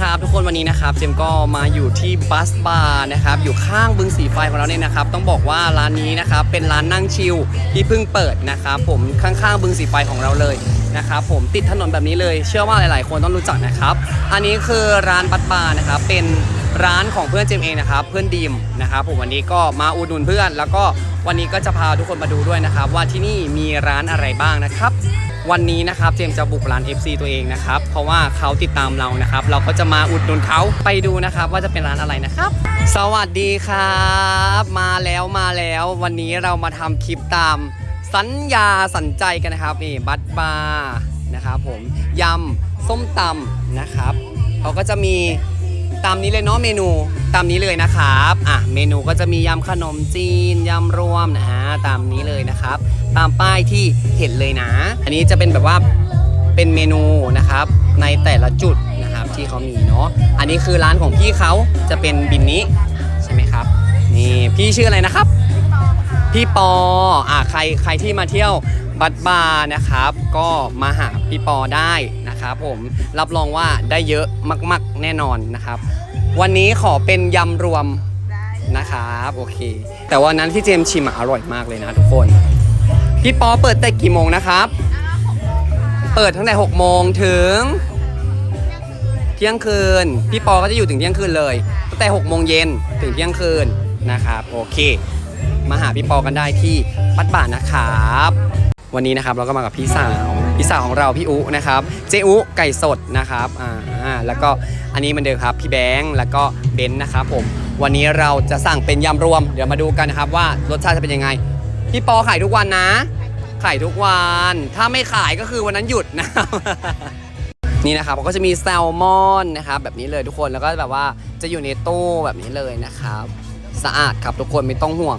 ครับทุกคนวันนี้นะครับเจมก็มาอยู่ที่บัสบาร์นะครับอยู่ข้างบึงสีไฟของเราเนี่ยนะครับ ต้องบอกว่าร้านนี้นะครับเป็นร้านนั่งชิลที่เพิ่งเปิดนะครับผมข้างๆบึงสีไฟของเราเลยนะครับผมติดถนนแบบนี้เลย เชื่อว่าหลายๆ คนต้องรู้จักนะครับ อันนี้คือร้านบัสบาร์นะครับเป็นร้านของเพื่อนเจมเองนะครับเพื่อนดีมนะครับผมวันนี้ก็มาอุดหนุนเพื่อน แล้วก็วันนี้ก็จะพาทุกคนมาดูด้วยนะครับ ว่าที่นี่มีร้านอะไรบ้างนะครับ วันนี้นะครับเจมส์จะบุกร้าน FC ตัวเองนะครับ เพราะว่าเขาติดตามเรานะครับ เราก็จะมาอุดหนุนเขาไปดูนะครับ ว่าจะเป็นร้านอะไรนะครับ สวัสดีครับ มาแล้วมาแล้ว วันนี้เรามาทำคลิปตาม สัญญาสัญใจกันนะครับนี่บัตบาร์นะครับผมยำส้มตำนะครับเขาก็จะมี ตามนี้เลยเนาะเมนูตามนี้เลยนะครับอะเมนูก็จะมียำขนมจีนยำรวมนะฮะตามนี้เลยนะครับ ตามป้ายที่เห็นเลยนะ อันนี้จะเป็นแบบว่าเป็นเมนูนะครับในแต่ละจุดนะครับที่เขามีเนาะอันนี้คือร้านของพี่เขาจะเป็นบินนี้ใช่ไหมครับนี่พี่ชื่ออะไรนะครับ พี่ปออ่าใครใครที่มาเที่ยวบัตบาร์นะครับ ก็มาหาพี่ปอได้ นะครับผมรับรองว่าได้เยอะมากๆแน่นอนนะครับ วันนี้ขอเป็นยำรวมนะครับโอเค แต่วันนั้นที่เจมชิมอะอร่อยมากเลยนะทุกคนพี่ปอเปิดแต่กี่โมงนะครับ เปิดตั้งแต่6โมงถึงเที่ยงคืน พี่ปอก็จะอยู่ถึงเที่ยงคืนเลยตั้งแต่6โมงเย็นถึงเที่ยงคืนนะครับโอเค มาหาพี่ปอกันได้ที่ปัดบ่านะครับ วันนี้นะครับเราก็มากับพี่สาว พี่สาวของเราพี่อุนะครับเจอุไก่สดนะครับอ่าแล้วก็อันนี้มันเดิมครับพี่แบงค์แล้วก็เบนซ์นะครับผมวันนี้เราจะสั่งเป็นยำรวม เดี๋ยวมาดูกันนะครับว่ารสชาติจะเป็นยังไง พี่ปอขายทุกวันนะ ขายทุกวัน ถ้าไม่ขายก็คือวันนั้นหยุดนะครับนี่นะครับก็จะมีแซลมอนนะครับแบบนี้เลยทุกคนแล้วก็แบบว่าจะอยู่ในตู้แบบนี้เลยนะครับสะอาดครับทุกคนไม่ต้องห่วง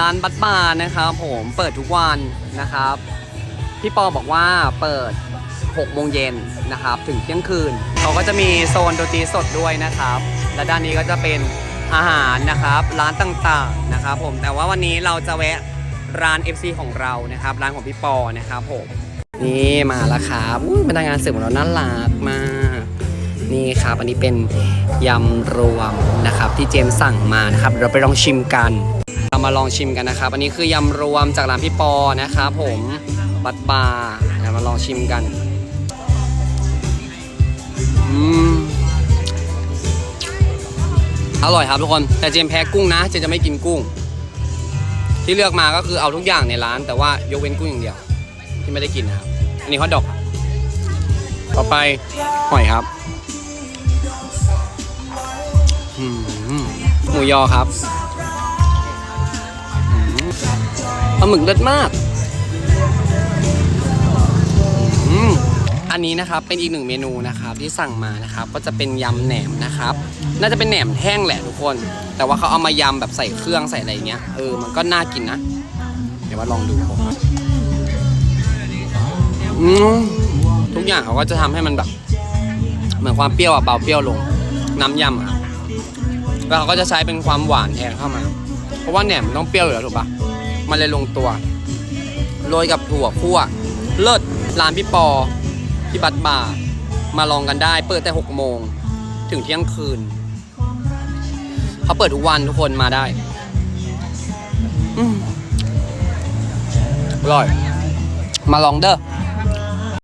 ร้านบัตบาร์นะครับผมเปิดทุกวันนะครับ พี่ปอบอกว่าเปิด 6 โมงเย็นนะครับ ถึงเที่ยงคืน เขาก็จะมีโซนดนตรีสดด้วยนะครับ และด้านนี้ก็จะเป็นอาหารนะครับ ร้านต่างๆนะครับผม แต่ว่าวันนี้เราจะแวะร้าน FC ของเรานะครับ ร้านของพี่ปอนะครับผม นี่มาแล้วครับพนักงานเสิร์ฟของเราน่ารักมาก นี่ครับ อันนี้เป็นยำรวมนะครับ ที่เจมส์สั่งมานะครับ เราไปลองชิมกัน เรามาลองชิมกันนะครับ อันนี้คือยำรวมจากร้านพี่ปอนะครับผม บัตบาร์เดี๋ยวมาลองชิมกันอืมอร่อยครับทุกคน แต่เจมแพ้กุ้งนะ เจมจะไม่กินกุ้ง ที่เลือกมาก็คือเอาทุกอย่างในร้าน แต่ว่ายกเว้นกุ้งอย่างเดียว ที่ไม่ได้กินนะครับ อันนี้ฮอทดอก ต่อไปหอยครับหมูยอครับปลาหมึกเลิศมาก อันนี้นะครับเป็นอีกหนึ่งเมนูนะครับที่สั่งมานะครับก็จะเป็นยำแหนมนะครับ น่าจะเป็นแหนมแห้งแหละทุกคน แต่ว่าเขาเอามายำแบบใส่เครื่องใส่อะไรเงี้ยเออมันก็น่ากินนะ เดี๋ยวว่าลองดูผมอืมทุกอย่างเขาก็จะทำให้มันแบบ เหมือนความเปรี้ยวอะเบาเปรี้ยวลง น้ำยำอะครับแล้วเขาก็จะใช้เป็นความหวานแทนเข้ามา เพราะว่าแหนมมันต้องเปรี้ยวอยู่แล้วถูกปะมันเลยลงตัวโรยกับถั่วคั่วเลิศร้านพี่ปอ ที่บัตบาร์มาลองกันได้ เปิดแต่หกโมง ถึงเที่ยงคืนเขาเปิดทุกวันทุกคนมาได้อร่อย มาลองเด้อ